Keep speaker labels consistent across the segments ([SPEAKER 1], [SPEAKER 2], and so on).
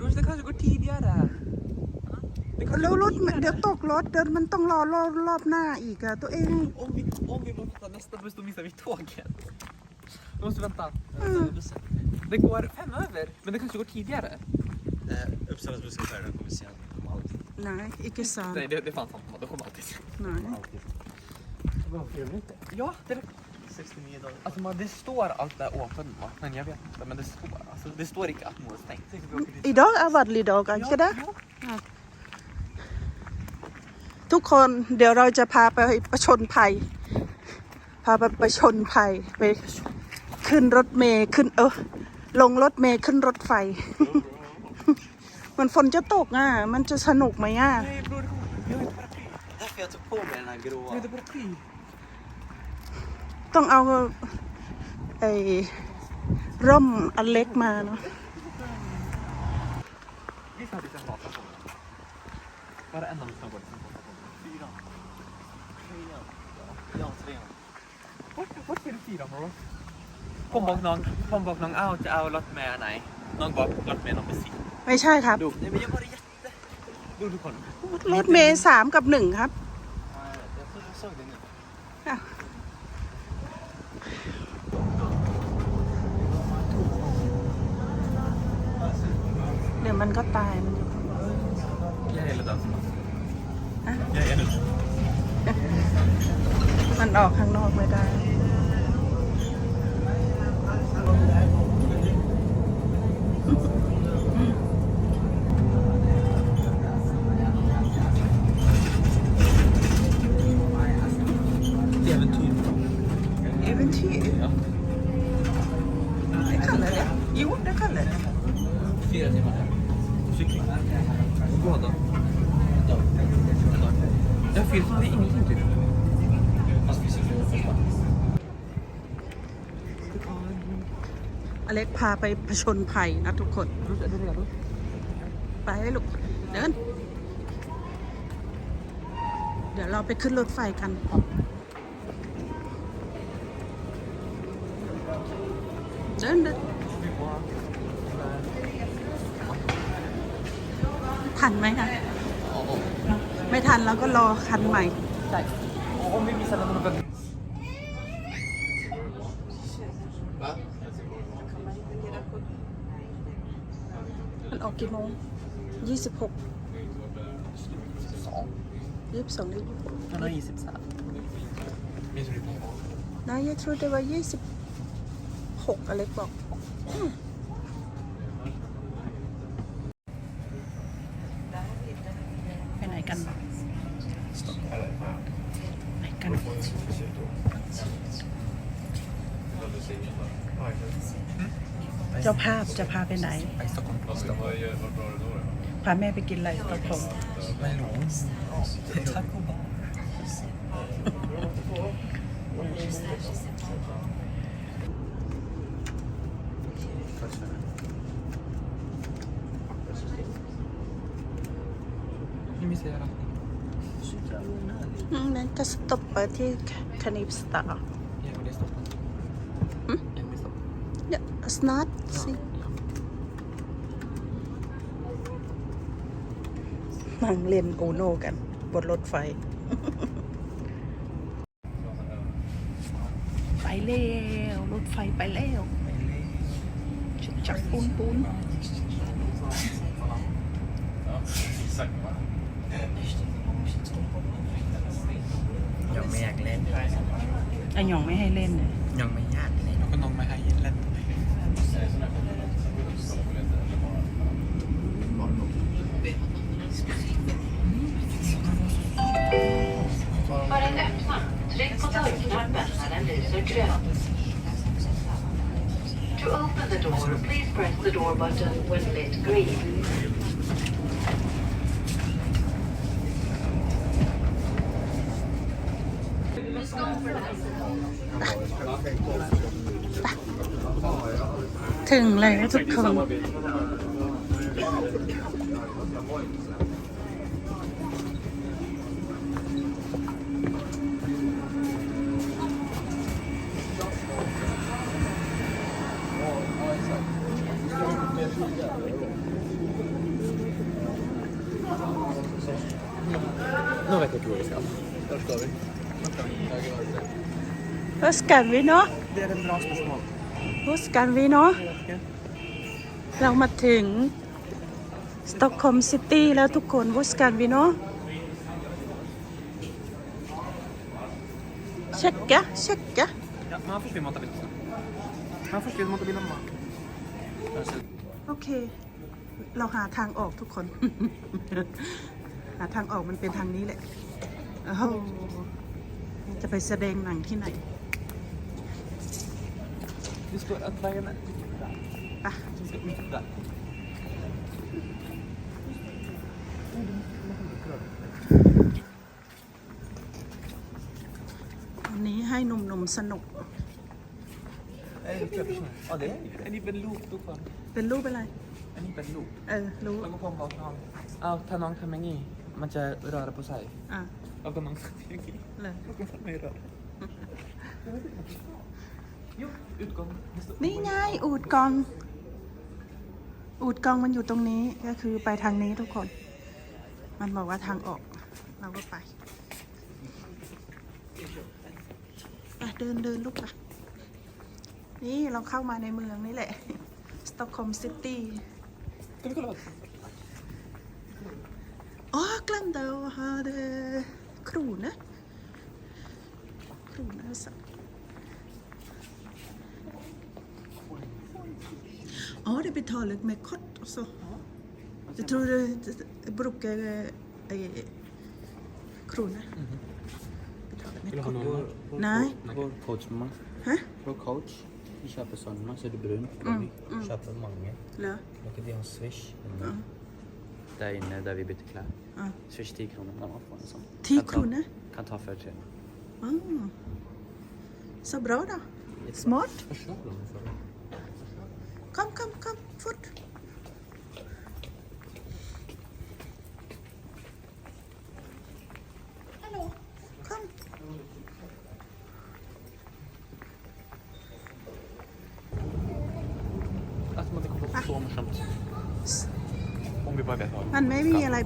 [SPEAKER 1] Bror, det kanske går tidigare. Det kanske
[SPEAKER 2] แล้ว
[SPEAKER 1] går
[SPEAKER 2] รถ
[SPEAKER 1] tidigare.
[SPEAKER 2] เดี๋ยวตกรถเดี๋ยวมันต้องรอรอบรอบหน้าอีกอะตัวเอง
[SPEAKER 1] Om vi, om vi måste ta nästa buss då missar vi tåget. Vi måste vänta. Det går fem över, men det kanske går tidigare.
[SPEAKER 3] Eh, Uppsalas busschaufför har kommit sent. De har alltid.
[SPEAKER 2] ไหนอีกสาร
[SPEAKER 1] Nej, det, det är fan sant. De kommer alltid.
[SPEAKER 2] ไหน
[SPEAKER 3] alltid. Vad fyra minuter?
[SPEAKER 1] Ja, det,
[SPEAKER 3] 69 dagar.
[SPEAKER 1] alltså, man, det står allt där open, va? men jag vet inte. Men det står, Alltså, det står inte att målet är stängt. Tänk om vi åker dit.
[SPEAKER 2] อีดอกอาวัดลีดอกกันก็ได้
[SPEAKER 1] ja.
[SPEAKER 2] ทุกคนเดี๋ยวเราจะพาไปประชนภัย พาไปประชนภัยไปขึ้นรถเมย์ขึ้นเออลงรถเมย์ขึ้นรถไฟ มันฝนจะตกอะ มันจะสนุกไหมอะ
[SPEAKER 1] Nej, bror, det kommer. Jag har inte paraply.
[SPEAKER 3] Därför jag tog på mig den här
[SPEAKER 1] Jag
[SPEAKER 3] gråa.
[SPEAKER 1] har inte paraply.
[SPEAKER 2] ต้องเอาไอ้ ร่มอันเล็กมาเนาะ
[SPEAKER 1] ว่อผมบอกน้องผมบอกน้องเอ้าจะเอารถแม่ไหน น้องบอกรถแม่น้องเป็นสี่
[SPEAKER 2] ไม่ใช่ครับ
[SPEAKER 1] ดูดูทุกคน
[SPEAKER 2] รถเมย์สามกับหนึ่งครับ
[SPEAKER 3] Nej, jag trodde jag såg det nu.
[SPEAKER 2] เดี๋ยว มันก็ตายมันจะ
[SPEAKER 1] Jag är död.
[SPEAKER 2] Ah.
[SPEAKER 1] Jag är död.
[SPEAKER 2] มันออกข้างนอกไม่ได้ อเล็กพาไปผชนภัยนะทุกคน
[SPEAKER 1] Bror, är du redo?
[SPEAKER 2] ไปให้ลูกเดิน เดี๋ยวเราไปขึ้นรถไฟกันเดินเดินทันไหมคะไม่ทันเราก็รอคันใหม่
[SPEAKER 1] Nej. Och om vi missar den någon gång.
[SPEAKER 2] ออกกี่โมงยี่สิบหก
[SPEAKER 1] Song.
[SPEAKER 2] ยี่สิบสองยี่สิบหก
[SPEAKER 1] Han har gissat så här. Minns du det?
[SPEAKER 2] นายทรูเดว่ายี่สิบหกอเล็กบอกอืมไปไหนกันไหนกันเจ้าภาพจะพาไปไหน
[SPEAKER 1] I Stockholm. Stockholm.
[SPEAKER 2] พาแม่ไปกินอะไรตกลง
[SPEAKER 1] Men Lons. Taco bar. นี่มีเสียงอะไร
[SPEAKER 2] อืมนั้นจะสต็อปไปที่คานิสตา
[SPEAKER 1] ยังไม่ได้สต็อปยังไม่สต็อป
[SPEAKER 2] เนี่ย it's not see นั่งเล่นโอโน่กัน บนรถไฟ ไปแล้วรถไฟไปแล้วชุกจักปูนปูน
[SPEAKER 3] Jag med egentligen.
[SPEAKER 2] ไอหยองไม่ให้เล่นเลย
[SPEAKER 3] Jag med egentligen.
[SPEAKER 4] när den lyser grönt. To open the door, please press the door button when lit green.
[SPEAKER 2] ถึงแล้วทุกคน Hur ska vi nå?
[SPEAKER 1] Det är en bra spörsmål.
[SPEAKER 2] Hur ska vi nå เรามาถึงสต็อกโฮล์มซิตี้แล้วทุกคนวุสกันวิโนเช็คกะเช็คกะ
[SPEAKER 1] Ja, men han först vill mata bilen sen. Han först vill mata bilen mamma.
[SPEAKER 2] โอเค เราหาทางออกทุกคน หาทางออกมันเป็นทางนี้แหละโอ้โห จะไปแสดงหนังที่ไหน
[SPEAKER 1] Det står att vägen är
[SPEAKER 2] ปะ
[SPEAKER 1] Vi ska ut där.
[SPEAKER 2] วันนี้ให้หนุ่มๆสนุก
[SPEAKER 1] Är det viktiga personer? Ja, det är ju En liten loop, då fan.
[SPEAKER 2] เป็นรูปอะไร
[SPEAKER 1] En liten loop.
[SPEAKER 2] เออ รู้
[SPEAKER 1] Man går på en bakan. Ja, ta någon kameng i. Man ska röra på sig.
[SPEAKER 2] อะ
[SPEAKER 1] Och någon kameng i.
[SPEAKER 2] เลย
[SPEAKER 1] Och så mig röra. Jo, utgång. Det står-
[SPEAKER 2] นี่ไงอูดกอง อูดกองมันอยู่ตรงนี้ก็คือไปทางนี้ทุกคน มันบอกว่าทางออก เราก็ไปไปเดินเดินลูกไปนี่เราเข้ามาในเมืองนี่แหละ สต็อกโฮล์มซิตี้
[SPEAKER 1] Ska vi kolla vad
[SPEAKER 2] อ๋อกลัม เดลฮาเดครูนะครูนะสักอ๋อ det betalar med kort och så. Jag tror det, det brukar eh, kronor. Betalar med
[SPEAKER 3] Vill du ha
[SPEAKER 2] kort.
[SPEAKER 3] någon?
[SPEAKER 2] Nej.
[SPEAKER 3] Vår coach mamma.
[SPEAKER 2] Hæ?
[SPEAKER 3] Vår coach. Vi köper sådana så är det brun.
[SPEAKER 2] Mm,
[SPEAKER 3] Vi köper många.
[SPEAKER 2] Eller?
[SPEAKER 3] Och det är en swish. inne. Där inne där vi byter kläder.
[SPEAKER 2] Ja.
[SPEAKER 3] Swish 10 kronor när man får en sån.
[SPEAKER 2] 10
[SPEAKER 3] Kan ta-
[SPEAKER 2] kronor?
[SPEAKER 3] Kan ta för tre.
[SPEAKER 2] Ah. Så bra då. Smart. Kom, kom, kom,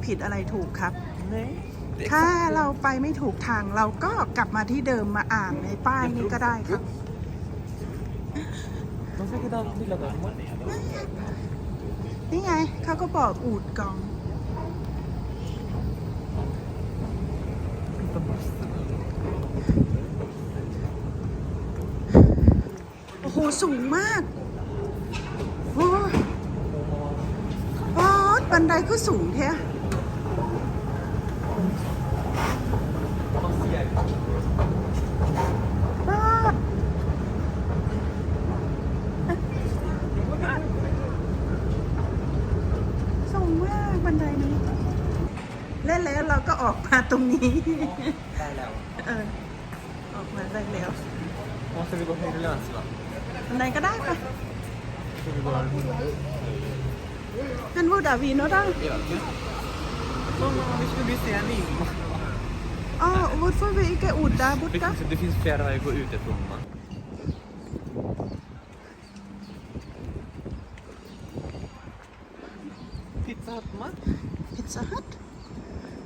[SPEAKER 2] ผิดอะไรถูกครับ
[SPEAKER 1] Nej. Det är
[SPEAKER 2] ถ้า
[SPEAKER 1] exakt.
[SPEAKER 2] เราไปไม่ถูกทางเราก็กลับมาที่เดิมมาอ่านในป้ายนี้ก็ได้ครับ
[SPEAKER 1] De säkert allt lilla där.
[SPEAKER 2] นี่ไงเขาก็บอกอูดกอง โอ้โห สูงมากโอ้ยโอ้ยบันไดก็สูงแท้
[SPEAKER 1] De ser.
[SPEAKER 2] บ้าสูงมากบันไดนี้ และแล้วเราก็ออก มาตรงนี้
[SPEAKER 1] Där är
[SPEAKER 2] เออ ออกมาได้แล้ว
[SPEAKER 1] Måste vi gå höger eller vänster då?
[SPEAKER 2] บันไดก็ได้ปะ
[SPEAKER 1] Ska vi gå höger?
[SPEAKER 2] งั้นพูดดาวีโนได้
[SPEAKER 1] Mamma, vi skulle bli sen in.
[SPEAKER 2] อ๋อวุฒ får vi inte udda
[SPEAKER 1] Det
[SPEAKER 2] borta?
[SPEAKER 1] finns, det finns flera vägar att gå ut ifrån. Man. Pizza Hut, man.
[SPEAKER 2] Pizza Hut?
[SPEAKER 1] Eller mat. Det kanske vi inte har gjort här.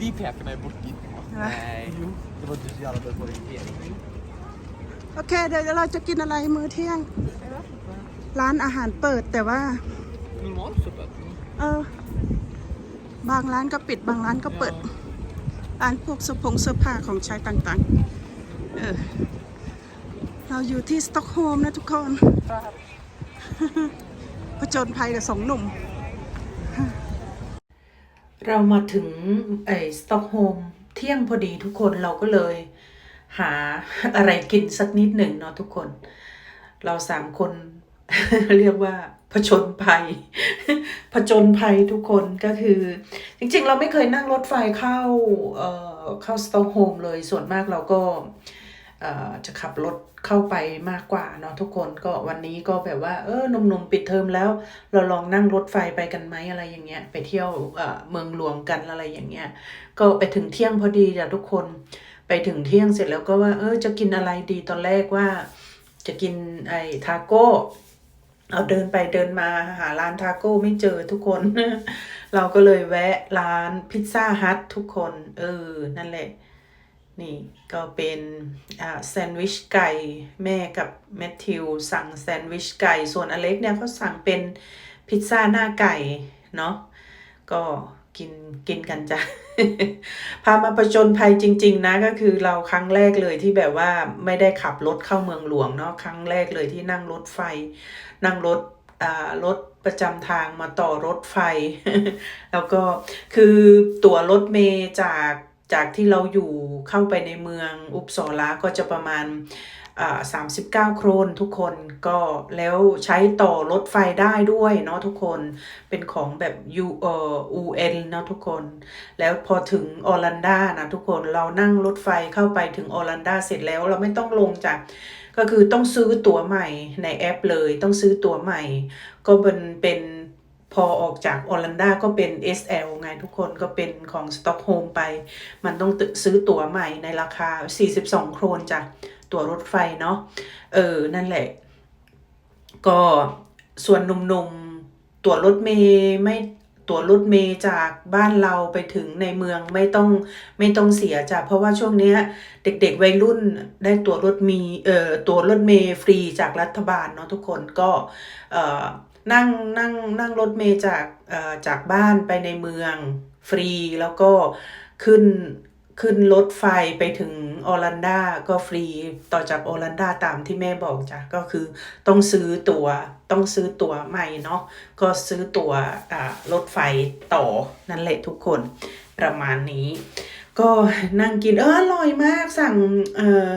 [SPEAKER 1] Vi pekar mig bort dit. Nej. Jo. Det var du så jävla bra på orientering.
[SPEAKER 2] โอเค เดี๋ยวเราจะกินอะไรมื้อเที่ยง ร้านอาหารเปิดแต่ว่า
[SPEAKER 1] Normalt så öppet.
[SPEAKER 2] เออ บางร้านก็ปิดบางร้านก็เปิด ร้านพวกเสื้อผงเสื้อผ้าของใช้ต่างๆ เออ เราอยู่ที่สต็อกโฮล์มนะทุกคน ผจญภัยกับสองหนุ่ม เรามาถึงไอ้สต็อกโฮล์มเที่ยงพอดีทุกคนเราก็เลย หาอะไรกินสักนิดหนึ่งเนาะทุกคน เราสามคน เรียกว่าผจญภัย ผจญภัยทุกคนก็คือ จริงๆ เราไม่เคยนั่งรถไฟเข้าเอ่อเข้าสตอกโฮล์มเลยส่วนมากเราก็ จะขับรถเข้าไปมากกว่าเนาะทุกคนก็วันนี้ก็แบบว่าเออหนุ่มๆปิดเทอมแล้ว เราลองนั่งรถไฟไปกันไหมอะไรอย่างเงี้ยไปเที่ยวเอ่อเมืองหลวงกันอะไรอย่างเงี้ยก็ไปถึงเที่ยงพอดีจ้ะทุกคนไปถึงเที่ยงเสร็จแล้วก็ว่า เออจะกินอะไรดีตอนแรกว่า จะกินไอ้ทาโก้เอาเดินไปเดินมาหาร้านทาโก้ไม่เจอทุกคน เราก็เลยแวะร้านพิซซ่าฮัททุกคน เออ นั่นแหละ นี่ก็เป็นแซนด์วิชไก่แม่กับแมทธิวสั่งแซนด์วิชไก่ส่วนอเล็กเนี่ยเขาสั่งเป็นพิซซ่าหน้าไก่เนาะก็กินกินกันจ้ะพามาประจนภัยจริง ๆ นะก็คือเราครั้งแรกเลยที่แบบว่าไม่ได้ขับรถเข้าเมืองหลวงเนาะครั้งแรกเลยที่นั่งรถไฟ นั่งรถอ่ารถประจำทางมาต่อรถไฟ แล้วก็คือตั๋วรถเมย์จาก จากที่เราอยู่เข้าไปในเมืองอุปสอลาก็จะประมาณ39โครนทุกคนก็แล้วใช้ต่อรถไฟได้ด้วยเนาะทุกคนเป็นของแบบ U เอ่อ UN เนาะทุกคน แล้วพอถึงออร์แลนดานะทุกคนเรานั่งรถไฟเข้าไปถึงออร์แลนดาเสร็จแล้วเราไม่ต้องลงจากก็คือต้องซื้อตั๋วใหม่ในแอปเลยต้องซื้อตั๋วใหม่ ก็เป็นเป็น พอออกจากออร์แลนดาก็เป็น SL ไงทุกคนก็เป็นของสต็อกโฮมไป มันต้องซื้อตั๋วใหม่ในราคา 42 โครนจ้ะตั๋วรถไฟเนาะเออ นั่นแหละ ก็ส่วนหนุ่มๆ ตั๋วรถเมย์ไม่ตั๋วรถเมย์จากบ้านเราไปถึงในเมืองไม่ต้องไม่ต้องเสียจ้ะเพราะว่าช่วงเนี้ย เด็กๆวัยรุ่นได้ตั๋วรถมีเอ่อตั๋วรถเมย์ฟรีจากรัฐบาลเนาะทุกคนก็เอ่อ นั่งนั่งนั่งรถเมย์จากจากบ้านไปในเมืองฟรี แล้วก็ขึ้นขึ้นรถไฟไปถึงออร์แลนดาก็ฟรีต่อจากออร์แลนดาตามที่แม่บอกจ้ะก็คือต้องซื้อตัว๋วต้องซื้อตั๋วใหม่เนาะก็ซื้อตั๋วรถไฟต่อนั่นแหละทุกคนประมาณนี้ ก็นั่งกินเอออร่อยมากสั่งเออ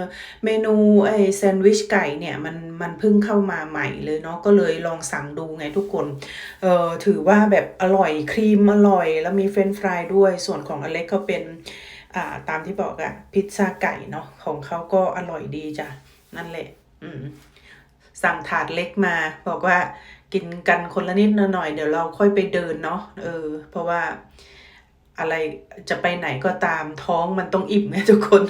[SPEAKER 2] เมนูไอแซนด์วิชไก่เนี่ยมันมันเพิ่งเข้ามาใหม่เลยเนาะก็เลยลองสั่งดูไงทุกคนเออถือว่าแบบอร่อยครีมอร่อย แล้วมีเฟรนช์ฟรายด้วยส่วนของอเล็กก็เป็นอ่าตามที่บอกอะพิซซ่าไก่เนาะของเขาก็อร่อยดีจ้ะนั่นแหละอืมสั่งถาดเล็กมาบอกว่ากินกันคนละนิดละหน่อยเดี๋ยวเราค่อยไปเดินเนาะเออเพราะว่า อะไรจะไปไหนก็ตามท้องมันต้องอิ่มนะทุกคน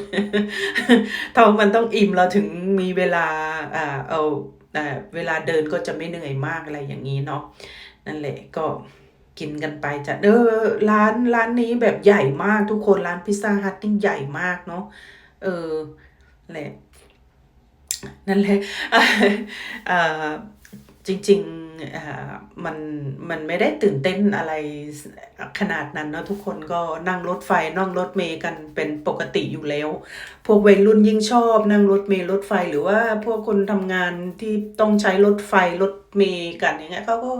[SPEAKER 2] ท้องมันต้องอิ่มเราถึงมีเวลาอ่าเอาอ่าเวลาเดินก็จะไม่เหนื่อยมากอะไรอย่างนี้เนาะนั่นแหละก็กินกันไปจ้ะเออร้านร้านนี้แบบใหญ่มากทุกคนร้านพิซซ่าฮัทนี่ใหญ่มากเนาะเออแหละนั่นแหละอ่าจริง ๆ มันมันไม่ได้ตื่นเต้นอะไรขนาดนั้นเนาะทุกคนก็นั่งรถไฟนั่งรถเมย์กันเป็นปกติอยู่แล้ว พวกวัยรุ่นยิ่งชอบนั่งรถเมย์รถไฟหรือว่าพวกคนทำงานที่ต้องใช้รถไฟรถเมย์กันอย่างเงี้ยเขาก็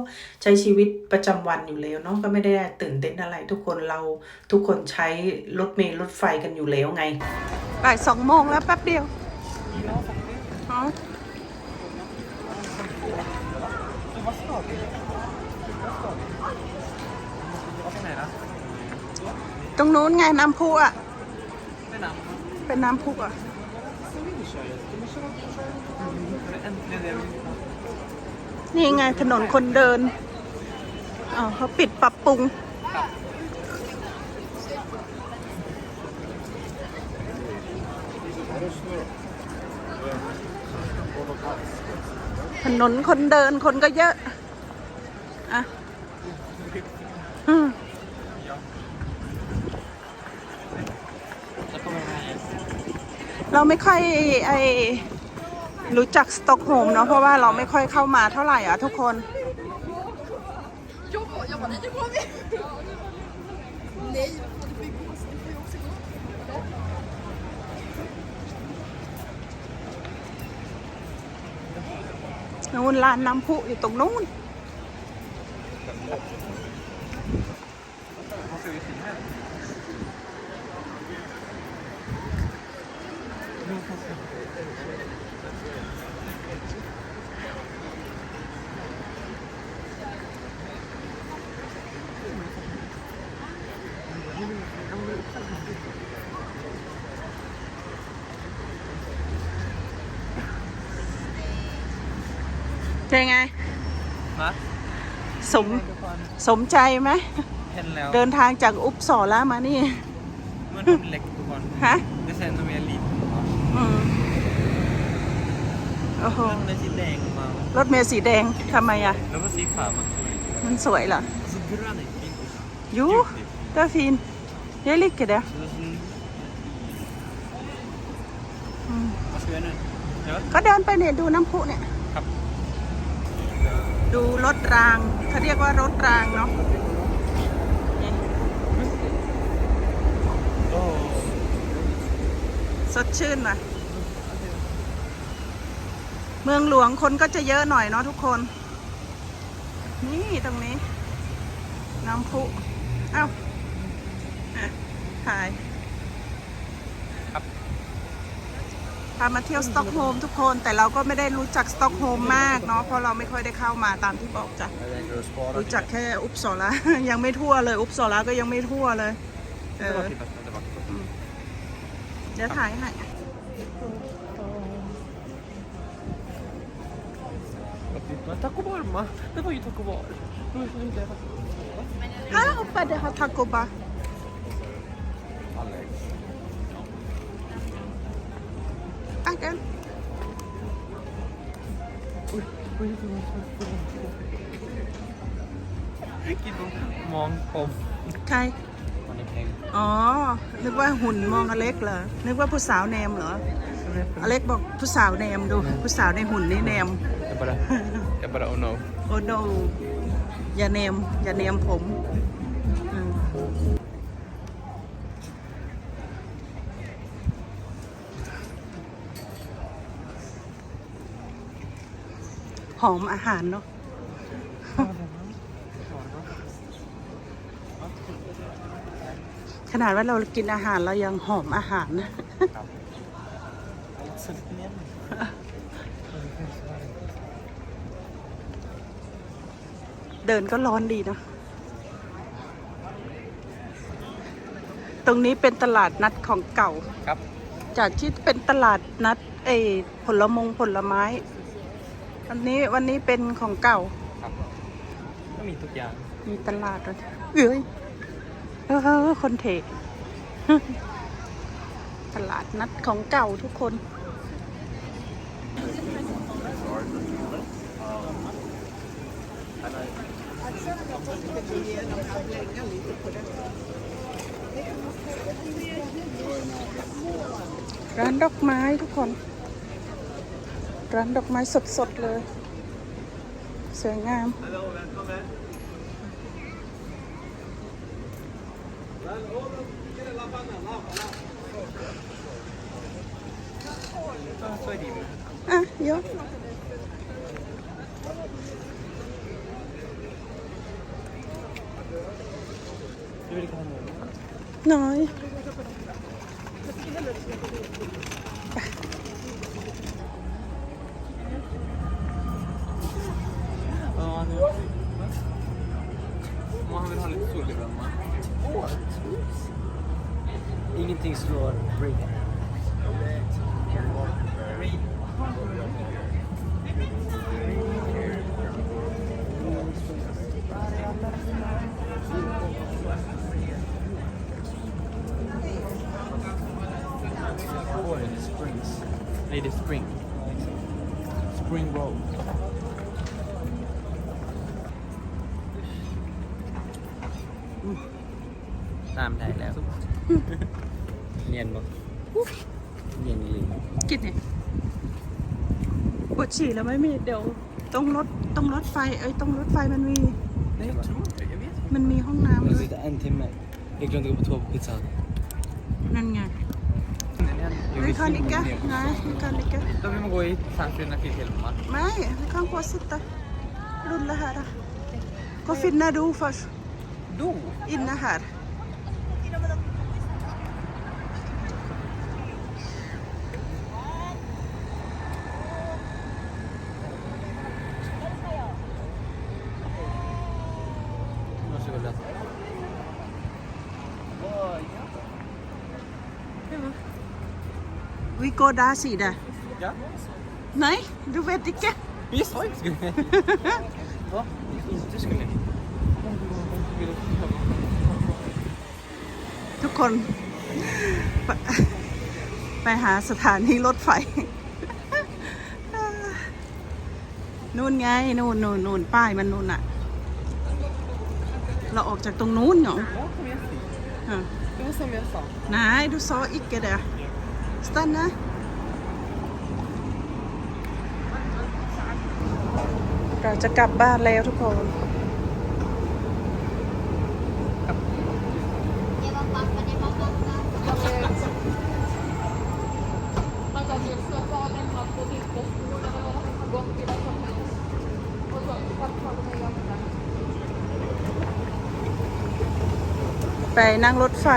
[SPEAKER 2] ใช้ชีวิตประจำวันอยู่แล้วเนาะก็ไม่ได้ตื่นเต้นอะไร ทุกคนเราทุกคนใช้รถเมย์รถไฟกันอยู่แล้วไงบ่ายสองโมงแล้วแป๊บเดียวอ๋อ ตรงนู้นไงน้ำพุอะ
[SPEAKER 1] Med namn.
[SPEAKER 2] เป็นน้ำพุอะ
[SPEAKER 1] Äntligen det vi
[SPEAKER 2] นี่ไงถนนคนเดินอ๋อเขาปิดปรับปรุง ถนนคนเดินคนก็เยอะ อะ อืม
[SPEAKER 1] Jag kommer med.
[SPEAKER 2] เราไม่ค่อยไอรู้จักสต็อกโฮล์มเนาะเพราะว่าเราไม่ค่อยเข้ามาเท่าไหร่อะทุกคนนู้นร้านน้ำพุอยู่ตรงนู้น เป็นไง
[SPEAKER 1] นะ
[SPEAKER 2] สม
[SPEAKER 1] ทุกคน
[SPEAKER 2] สมใจไหม
[SPEAKER 1] เห็นแล้ว
[SPEAKER 2] เดินทางจากอุปสอละมานี่
[SPEAKER 1] มันเป็นเล็กทุกคน
[SPEAKER 2] ฮะ
[SPEAKER 1] det sen de är lite
[SPEAKER 2] อืมโอ้โห
[SPEAKER 1] den är sin däng man
[SPEAKER 2] รถเมล์สีแดงทำไมอะ
[SPEAKER 1] แล้วก็สีขาวมัน
[SPEAKER 2] มันสวยเหรอ
[SPEAKER 1] så grön är fint
[SPEAKER 2] ยูก็ฟินเยลิกเกเด
[SPEAKER 1] så det är sån
[SPEAKER 2] อืม
[SPEAKER 1] vad ska vi göra nu ja
[SPEAKER 2] ก็เดินไปเนี่ยดูน้ำพุเนี่ย
[SPEAKER 1] ครับ
[SPEAKER 2] ดูรถรางเขาเรียกว่ารถรางเนาะสดชื่นหน่อยเมืองหลวงคนก็จะเยอะหน่อยเนาะทุกคน นี่ตรงนี้ น้ำพุ เอ้าะถ่าย
[SPEAKER 1] ครับ
[SPEAKER 2] พามาเที่ยวสต็อกโฮล์มทุกคน แต่เราก็ไม่ได้รู้จักสต็อกโฮล์มมากเนาะเพราะเราไม่ค่อยได้เข้ามาตามที่บอกจ้ะ
[SPEAKER 3] Jag tänker att spara
[SPEAKER 2] รู้จักแค่อุปสอระยังไม่ทั่วเลย อุปสอระก็ยังไม่ทั่วเลยเอ
[SPEAKER 1] det
[SPEAKER 2] อ
[SPEAKER 1] var klippat det var klippat
[SPEAKER 2] เดี๋ยวถ่ายให้
[SPEAKER 1] men taco bar ma det var ju taco bar det var ju inte det
[SPEAKER 2] ฮะอุปเดฮะทาโกบะ
[SPEAKER 3] Alex.
[SPEAKER 2] กิน
[SPEAKER 1] มองผม
[SPEAKER 2] ใคร
[SPEAKER 1] มันในเพลง
[SPEAKER 2] อ๋อ นึกว่าหุ่นมองอเล็กเหรอ นึกว่าผู้สาวแนมเหรอ อเล็กบอกผู้สาวแนมดู ผู้สาวในหุ่นนี่แนม
[SPEAKER 1] jag bara jag bara oh no
[SPEAKER 2] โอ้โนอย่าแนม อย่าแนมผม อมอาหารเนาะขนาดว่าเรากินอาหารเรายังหอมอาหารนะ
[SPEAKER 1] så lite mer
[SPEAKER 2] เดินก็ร้อนดีนะ ตรงนี้เป็นตลาดนัดของเก่า
[SPEAKER 1] ครับ
[SPEAKER 2] จากที่เป็นตลาดนัดเออผลมงผลไม้ อันนี้วันนี้เป็นของเก่า
[SPEAKER 1] ครับก็มีทุกอย่าง
[SPEAKER 2] มีตลาดด้วยเอ้ยเออคนเทตลาดนัดของเก่าทุกคนร้านดอกไม้ทุกคน ร้านดอกไม้สดๆเลย สวยงาม
[SPEAKER 1] ก็ช่วยดีมั้ย
[SPEAKER 2] อะเยอะ
[SPEAKER 1] du vill inte ha någon
[SPEAKER 2] น้อย
[SPEAKER 1] ตามได้แล้ว เนียนบ่เนียนเลย
[SPEAKER 2] กินเนี่ยปวดฉี่แล้วไม่มีเดี๋ยวตรงรถตรงรถไฟเอ้ยตรงรถไฟมันมี
[SPEAKER 1] Nej jag tror inte jag vet
[SPEAKER 2] มันมีห้องน้ำ
[SPEAKER 3] Jag
[SPEAKER 2] ด้วย
[SPEAKER 3] sitter en timme. Jag glömde gå på toa på pizzan.
[SPEAKER 2] นั่นไง Vi kan ikke. Nei, vi kan ikke.
[SPEAKER 1] Då vill man gå i Sandfjorden till Hilma.
[SPEAKER 2] Nei, vi kan gå og sitte. Rulle her, da. Gå og finne do først.
[SPEAKER 1] Do?
[SPEAKER 2] Inne her.
[SPEAKER 1] Varsågod läs.
[SPEAKER 2] Vi går der, sier det.
[SPEAKER 1] Ja.
[SPEAKER 2] Nei, du vet ikke.
[SPEAKER 1] Men jag sa ju att vi skulle Va? Inte skulle
[SPEAKER 2] ทุกคนไปไปหาสถานีรถไฟ นู่นไง นู่นนู่นนู่นป้ายมันนู่นอะเราออกจากตรงนู้นเหรอ
[SPEAKER 1] Ja, kom igen.
[SPEAKER 2] อะ
[SPEAKER 1] Det var som jag sa.
[SPEAKER 2] Nej, du sa icke det. Stanna. เราจะกลับบ้านแล้วทุกคน ไปนั่งรถไฟ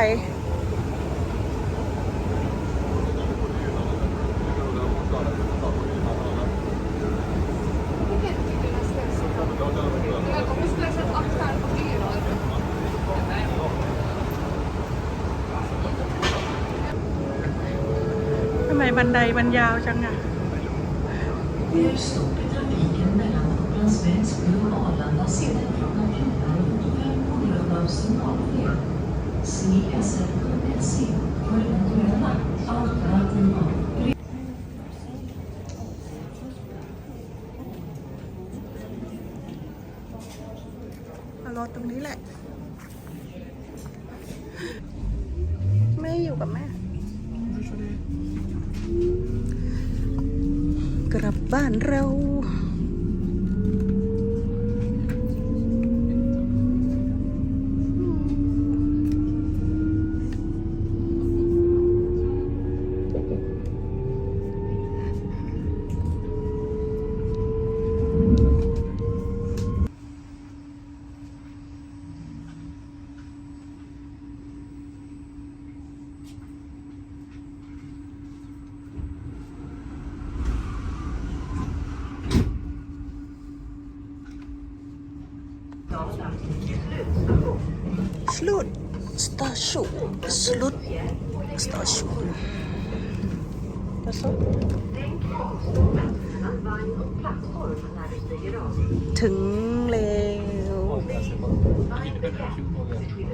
[SPEAKER 2] ทำไมบันไดมันยาวจังอะ กลับบ้านเรา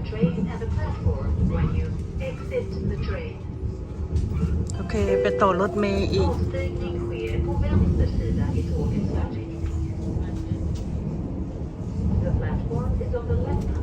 [SPEAKER 5] train and the platform when you exit the train.
[SPEAKER 2] โอเค ไปต่อรถเมย์อีก
[SPEAKER 5] Avstigning sker på vänster sida i tågets färdriktning. The platform is on the left-hand side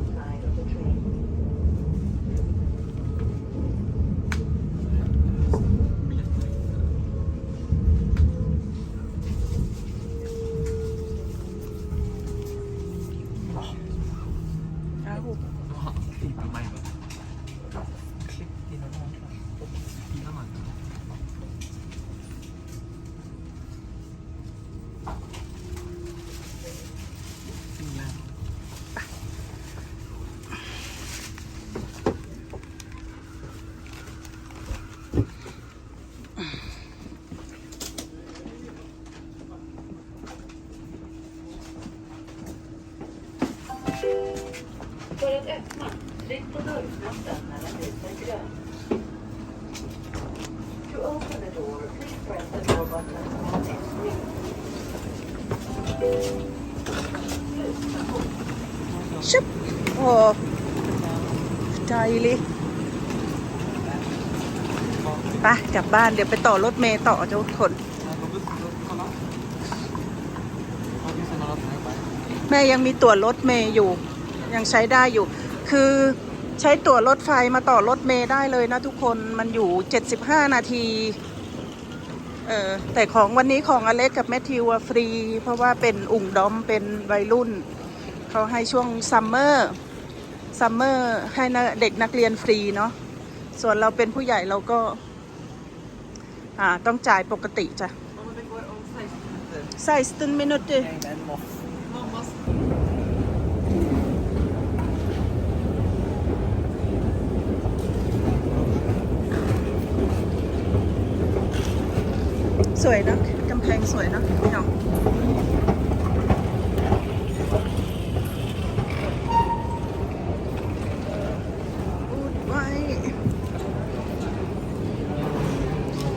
[SPEAKER 5] 'För att öppna, tryck på dörrknappen när den lyser grönt. To open the door, please press the door button on its screen.
[SPEAKER 2] ชุบโอ้ใจเลยไปกลับบ้านเดี๋ยวไปต่อรถเมย์ต่อทุกคน
[SPEAKER 1] Ja, då måste du kolla. Ja, det finns en annan här bara.
[SPEAKER 2] แม่ยังมีตั๋วรถเมย์อยู่ ยังใช้ได้อยู่ คือใช้ตั๋วรถไฟมาต่อรถเมย์ได้เลยนะทุกคนมันอยู่ 75 นาทีเออแต่ของวันนี้ของอเล็กกับแมทธิวอะฟรี เพราะว่าเป็นอุ่งดอมเป็นวัยรุ่น เขาให้ช่วงซัมเมอร์ซัมเมอร์ให้นะเด็กนักเรียนฟรีเนาะส่วนเราเป็นผู้ใหญ่เราก็ อ่าต้องจ่ายปกติจ้ะ
[SPEAKER 1] Ja, men det går om 16 minuter.
[SPEAKER 2] ใส่สตุนมินุต สวยนะกำแพงสวยนะพี่น้อง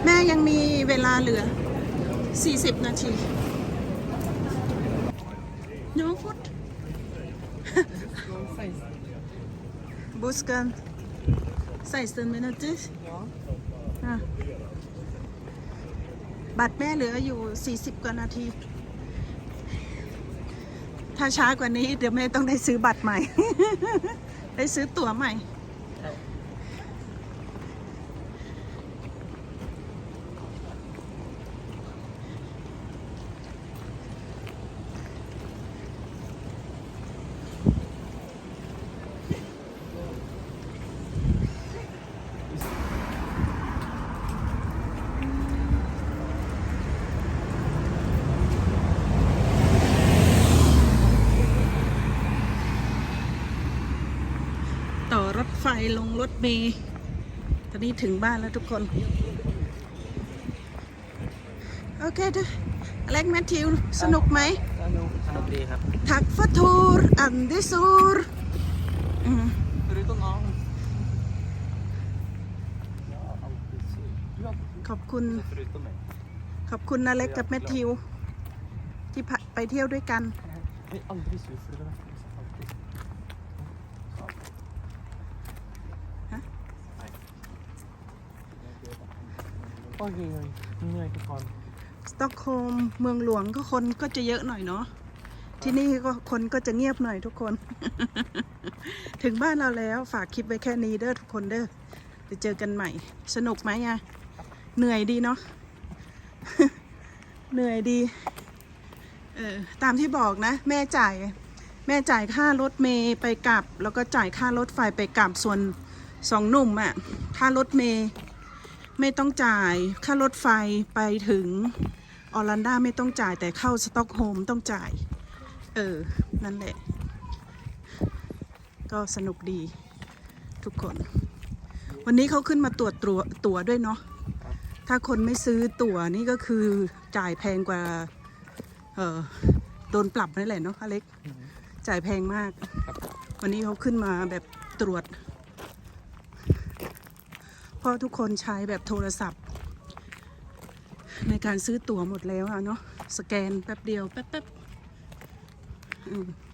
[SPEAKER 2] แม่ยังมีเวลาเหลือ 40 นาที no food
[SPEAKER 1] buscan
[SPEAKER 2] 16 minutos บัตรแม่เหลืออยู่ 40 กว่านาที ถ้าช้ากว่านี้เดี๋ยวแม่ต้องได้ซื้อบัตรใหม่ ได้ซื้อตั๋วใหม่ ต่อรถไฟลงรถเมล์ตอนนี้ ถึงบ้านแล้วทุกคน โอเคทุกอเล็กแมทธิว สนุกไหม
[SPEAKER 1] สนุกดีครับ
[SPEAKER 2] ทักฟะทูรอันดิซูรอืม
[SPEAKER 1] Förutom av...
[SPEAKER 2] ขอบคุณ
[SPEAKER 1] Förutom mig.
[SPEAKER 2] ขอบคุณอเล็กกับแมทธิว ที่พาไปเที่ยวด้วยกัน
[SPEAKER 1] Jag är aldrig sur för det där. Alltid.
[SPEAKER 2] Hä?
[SPEAKER 1] Nej. Oj, oj, oj. Nu är jag på fan.
[SPEAKER 2] สต็อกโฮล์มเมืองหลวงก็คนก็จะเยอะหน่อยเนาะที่นี่ก็คนก็จะเงียบหน่อยทุกคน ถึงบ้านเราแล้วฝากคลิปไว้แค่นี้เด้อทุกคนเด้อไปเจอกันใหม่ สนุกไหมอะเหนื่อยดีเนาะเหนื่อยดีเออตามที่บอกนะ แม่จ่ายแม่จ่ายค่ารถเมย์ไปกลับ แล้วก็จ่ายค่ารถไฟไปกลับส่วนสองหนุ่มอะค่ารถเมย์ ไม่ต้องจ่ายค่ารถไฟไปถึงออร์แลนดาไม่ต้องจ่ายแต่เข้าสต็อกโฮมต้องจ่าย เออ นั่นแหละ ก็สนุกดีทุกคน วันนี้เขาขึ้นมาตรวจตัวตั๋วด้วยเนาะถ้าคนไม่ซื้อตั๋วนี่ก็คือจ่ายแพงกว่า เออโดนปรับนั่นแหละเนาะอเล็ก จ่ายแพงมาก วันนี้เขาขึ้นมาแบบตรวจ ราะทุกคนใช้แบบโทรศัพท์ ในการซื้อตั๋วหมดแล้วอะเนาะสแกนแป๊บเดียวแป๊บแป๊บ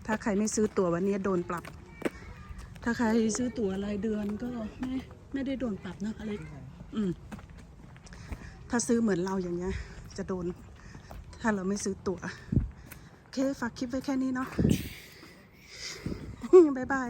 [SPEAKER 2] ถ้าใครไม่ซื้อตั๋ววันนี้โดนปรับ ถ้าใครซื้อตั๋วรายเดือนก็ไม่ไม่ได้โดนปรับนะอเล็กอืมถ้าซื้อเหมือนเราอย่างเงี้ย จะโดน ถ้าเราไม่ซื้อตั๋วโอเคฝากคลิปไว้แค่นี้เนาะบ๊ายบาย